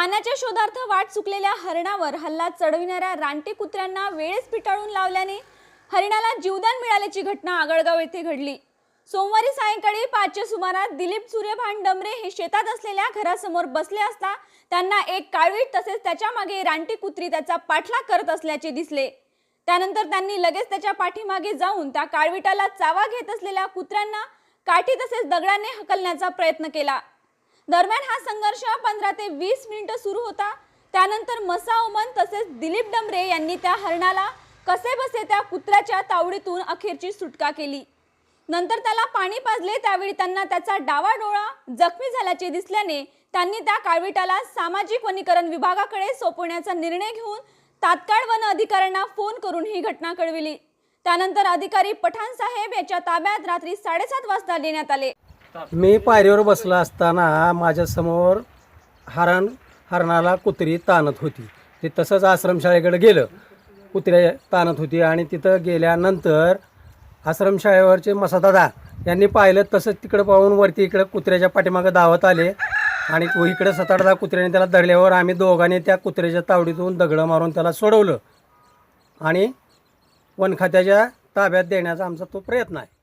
पाण्याच्या शोधार्थ वाट चुकलेल्या हरणावर हल्ला चढविणाऱ्या रानटी कुत्र्यांना वेळेस पिटाळून लावल्याने हरिणाला जीवदान मिळाल्याची घटना आगळगाव येथे घडली. सोमवारी सायंकाळी पाचच्या सुमारास दिलीप सूर्यभान डमरे हे शेतात असलेल्या घरासमोर बसले असता त्यांना एक काळवीट तसेच त्याच्यामागे रानटी कुत्री त्याचा पाठलाग करत असल्याचे दिसले. त्यानंतर त्यांनी लगेच त्याच्या पाठीमागे जाऊन त्या काळविटाला चावा घेत असलेल्या कुत्र्यांना काठी तसेच दगडाने हकलण्याचा प्रयत्न केला. दरम्यान हा संघर्ष पंधरा ते वीस मिनिटं सुरू होता. त्यानंतर मसा ओमन तसेच दिलीप डमरे यांनी त्या हरणाला कसे बसे त्या कुत्र्याच्या तावडीतून अखेरची सुटका केली. नंतर त्याला पाणी पाजले त्यावेळी त्यांना त्याचा डावा डोळा जखमी झाल्याचे दिसल्याने त्यांनी त्या काळविटाला सामाजिक वनीकरण विभागाकडे सोपवण्याचा निर्णय घेऊन तात्काळ वन अधिकाऱ्यांना फोन करून ही घटना कळविली. त्यानंतर अधिकारी पठाण साहेब याच्या ताब्यात रात्री साडेसात वाजता देण्यात आले. मी पायरीवर बसला असताना माझ्यासमोर हरण हरणाला कुत्री ताणत होती. ते तसंच आश्रमशाळेकडे गेलं. कुत्र्या ताणत होती आणि तिथं गेल्यानंतर आश्रमशाळेवरचे मसादादा यांनी पाहिलं तसंच तिकडं पाहून वरती इकडं कुत्र्याच्या पाठीमागं धावत आले आणि तो इकडं सताडदा कुत्र्याने त्याला धरल्यावर आम्ही दोघांनी त्या कुत्र्याच्या तावडीतून दगडं मारून त्याला सोडवलं. आणि वनखात्याच्या ताब्यात देण्याचा आमचा तो प्रयत्न आहे.